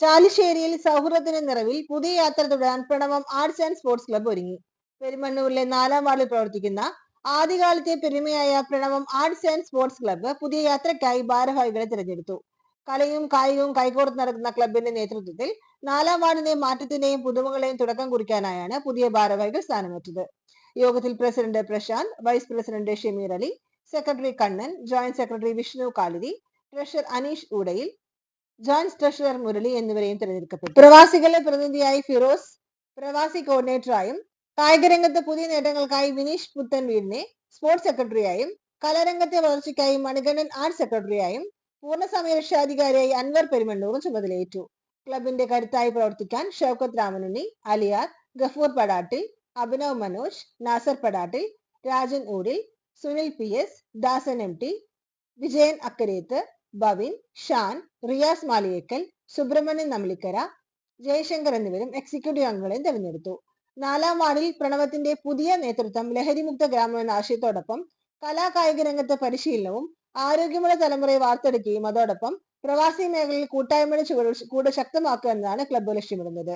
ചാലിശ്ശേരിയിൽ സൗഹൃദത്തിന്റെ നിറവിൽ പുതിയ യാത്ര തുടരാൻ Pranavam arts and sports club ഒരുങ്ങി. പെരുമണ്ണൂരിലെ നാലാം വാർഡിൽ പ്രവർത്തിക്കുന്ന ആദ്യകാലത്തെ പെരുമയായ Pranavam arts and sports club പുതിയ യാത്രയ്ക്കായി ഭാരവാഹികളെ തിരഞ്ഞെടുത്തു. കലയും കായികവും കൈകോർത്ത് നടക്കുന്ന ക്ലബിന്റെ നേതൃത്വത്തിൽ നാലാം വാർഡിന്റെ മാറ്റത്തിന്റെയും പുതുമകളെയും തുടക്കം കുറിക്കാനായാണ് പുതിയ ഭാരവാഹികൾ സ്ഥാനമേറ്റത്. യോഗത്തിൽ president Prashanth vice president Shameer Ali secretary Kannan joint secretary Vishnu Kaliri treasurer Aneesh Oodayil joint treasurer Murali എന്നിവരെയും തിരഞ്ഞെടുക്കപ്പെട്ടു. പ്രവാസികളുടെ പ്രതിനിധിയായി ഫിറോസ് പ്രവാസി കോർഡിനേറ്ററായും കായികരംഗത്ത് പുതിയ നേട്ടങ്ങൾക്കായി വിനീഷ് പുത്തൻ വീടിനെ സ്പോർട്സ് സെക്രട്ടറിയായും കലാരംഗത്തെ വളർച്ചയ്ക്കായി മണികണ്ഠൻ ആർട്സ് സെക്രട്ടറിയായും പൂർണസമയ രക്ഷാധികാരിയായി അൻവർ പെരുമണ്ണൂറും ചുമതലയേറ്റു. ക്ലബിന്റെ കരുത്തായി പ്രവർത്തിക്കാൻ Shoukath Ramanunni Aliyar Gafoor Padattil Abhinav Manoj Nasar Padattil Rajan Oodil Sunil P S Dasan M T Vijayan Akkareth Bavin Shan Riyas Maliyekkal Subrahmanyan Namlikkara Jayashankar എന്നിവരും എക്സിക്യൂട്ടീവ് അംഗങ്ങളെയും തെരഞ്ഞെടുത്തു. നാലാം വാർഡിൽ പ്രണവത്തിന്റെ പുതിയ നേതൃത്വം ലഹരിമുക്ത ഗ്രാമം എന്ന ആശയത്തോടൊപ്പം കലാകായിക രംഗത്ത് പരിശീലനവും ആരോഗ്യമുള്ള തലമുറയെ വാർത്തെടുക്കുകയും അതോടൊപ്പം പ്രവാസി മേഖലയിൽ കൂട്ടായ്മയുടെ ചുവട് കൂടെ ശക്തമാക്കുക എന്നതാണ് ക്ലബ്ബ് ലക്ഷ്യമിടുന്നത്.